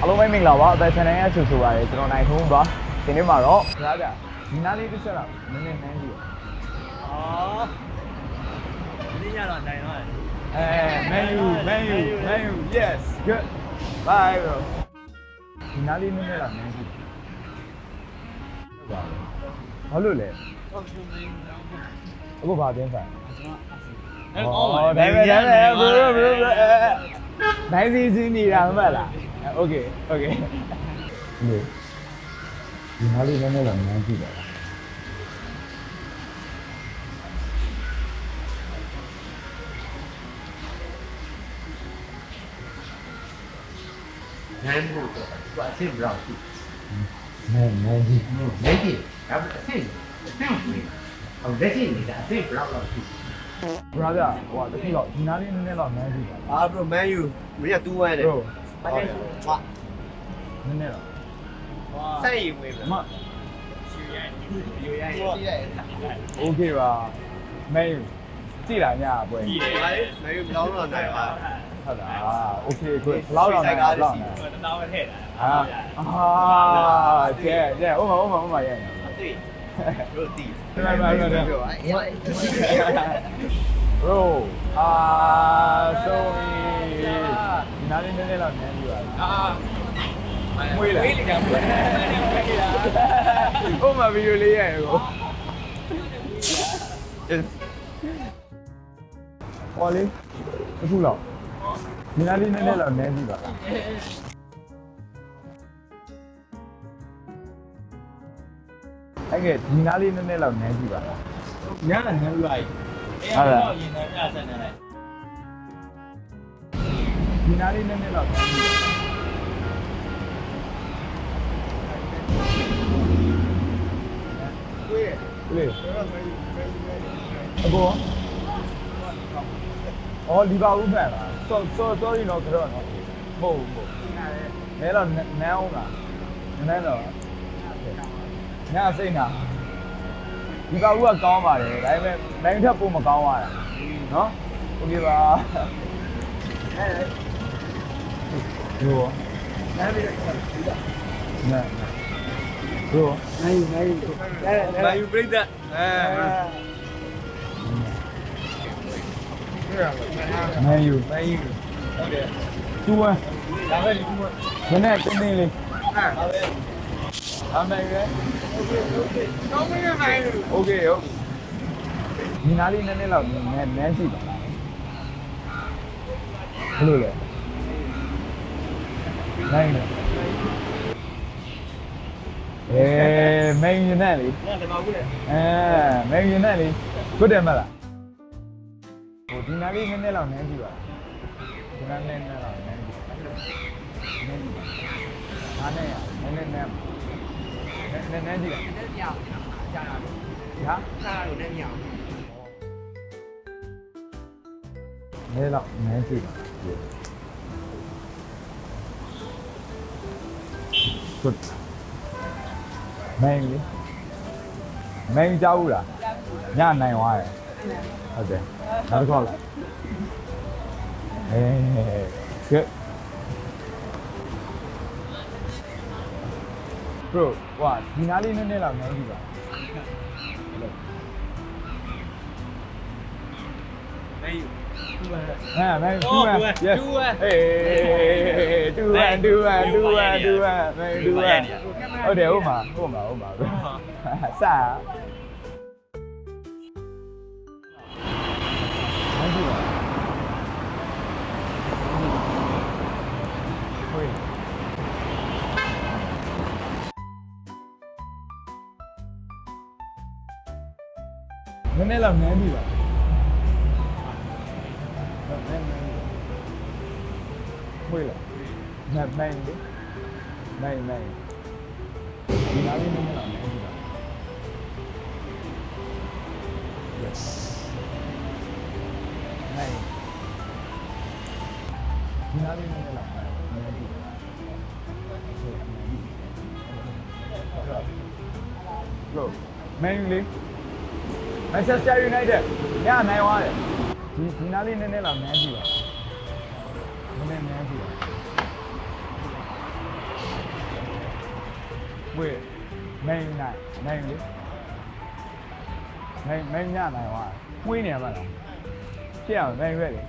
အားလုံးပဲမင်္ဂလာပါအသက် channel ရဲ့ဆူဆူပါရယ်ကျွန်တော်နိုင်ထုံးပါဒီနေ့မှာတော့ခါကြဒီနားလေးတစ်ချက်တော့နည်းနည်းနှမ်းကြည့်အော်ဒီညတော့နိုင်တော့အဲ menu menu menu yes good bye bro ဒီနားလေးနည်းနည်းတော့နှမ်းကြည့်ဟုတ်ပါဘူးဘာလို့လဲဟုတ်ကဲ့မင်းအခုဘာတင်းဆိုင်အဲ့အော်ပါဒါပေမဲ့ဒါပေမဲ့ bro bro bro နိုင်စီစီနေတာမှတ်လား Okay, okay. Bro, di hari ini ada lagi lagi tak? Nampak hmm, tak? Buat saya berlaku. Nampak lagi. Nampak lagi. Aku dah sini, aku dah sini, aku dah sini, aku dah. Brother, wah, tapi lo, di mana ni ni lah, lo, Ah, bro, Manju, We aku tuan ni. Bro, င့်အဆင့်ကြီးဟိုလက်ရှိနေတာအဆင့်ဘလောက်လောက်ရှိ brother ဟိုတခုတော့ဒီနားလေးနည်းနည်းတော့နှမ်းကြည့်ပါလားအာဘရိုမန်ယူမင်းကတူးဝဲတယ် bro ဟုတ်တယ်ဟာနည်းနည်းတော့စိုက်ရင်ဝင်ပြီမယူရိုင်းယူရိုင်း okay ပါမင်းကြည့်လာညပွဲဒီလေမင်းမင်းဘလောင်းတော့နိုင်ပါဟုတ်လား okay good ဘလောက်တော့နိုင်ဘလောက်နိုင်တနာဝဲထည့်တာအာအာကျဲကျဲဥမဥမဥမရဲ့တွေ့တို့တီးဘယ်မှာလဲ bro အာဆိုရင်ဒီနားလေးနည်းနည်းတော့နှမ်းကြည့်ပါလားအာမွေးလားဝေးလေကမွေးတယ်ခဲ့တာဥမဗီဒီယိုလေးရဲ့ကိုဟောလေးအခုလောက်ဒီနားလေးနည်းနည်းတော့နည်းကြည့်ပါလားအဲ့ကဲဒီနားလေးနည်းနည်းတော့နည်းကြည့်ပါလားညကနည်းလိုက် အဲ့တော့ရင်ထဲညဆက်နေလိုက်ဒီနားလေးနည်းနည်းတော့နည်းကြည့်ပါလားတွေ့လေအဘောအော်လီဗာပူးဖန်လားဆောဆော sorry နော်ကတော့နော်မဟုတ်ဘူးမဟုတ်ဘူးနဲတော့နန်းအောင်လားနန်းတော့ညစိတ်နာ ဒီပါဘူးကကောင်းပါတယ်ဒါပေမဲ့နိုင်ထက်ပိုမကောင်းရတာနော်โอเคပါအဲဒီရော နည်းပြီးတော့ပြီးတာ နဲရော နိုင်နိုင်နိုင်ယူပြိတ္တအဲ မန်ယူ နိုင်ယူဟုတ်တယ် တူဝမ် ဒါပဲဒီမှာ ခနဲ့တင်းတင်းလေး ဟာဒါပဲ အမေပဲ တော့မင်းနိုင်ဘူး โอเคโอเคဒီနားလေးနည်းနည်းလောက်နည်းနည်းကြည့်ပါလားဘယ်လိုလဲနိုင်တယ်အေးမင်းယူနဲ့လေ ငါတမဘူးလေ အဲမင်းယူနဲ့လေgood တယ်မလားဟိုဒီနားလေးနည်းနည်းလောက်နည်းကြည့်ပါဒီနားနည်းနည်းလောက်နည်းကြည့်နည်းကြည့်ဒါနဲ့နည်းနည်းနည်း နည်းနည်းကြည့်နည်းမြောင်ကြာတာလို့ဟာစာလို့နည်းမြောင်နဲတော့နဲကြည့်ပါ good မင်းလေမင်းကြောက်ဘူးလားညနိုင်သွားတယ်ဟုတ်တယ်နောက်တစ်ခေါက်လာအေး good bro ဟွာဒီနားလေးနည်းနည်းလောက်နဲကြည့်ပါနိုင်ယူသူက Ah, man, Oh, two one. two one, Yes. two one. Hey, two one, two one, two one, two one, man, two one. ဟုတ်တယ်ဟုတ်မှာဟုတ်မှာဟုတ်မှာ စာ နည်းနည်းလောက်နည်းပြီပါနည်းနည်းဝေးလာနိုင်နိုင်လေနိုင်နိုင်ဒီနားလေးနည်းနည်းလောက်နည်းပြီပါ yes နိုင်ဒီနားလေးနည်းနည်းလောက်နည်းပြီ Bro, Man U လေး Manchester United ညနိုင်သွားတယ်ဒီဒီနားလေးနည်းနည်းလာနမ်းကြည့်ပါနည်းနည်းနမ်းကြည့်ပါဝေးမိန်နိုင်နိုင်လေမိန်မိန်ညနိုင်သွားကွင်းနေရမှာလားဖြစ်အောင်နိုင်ရွက်လေ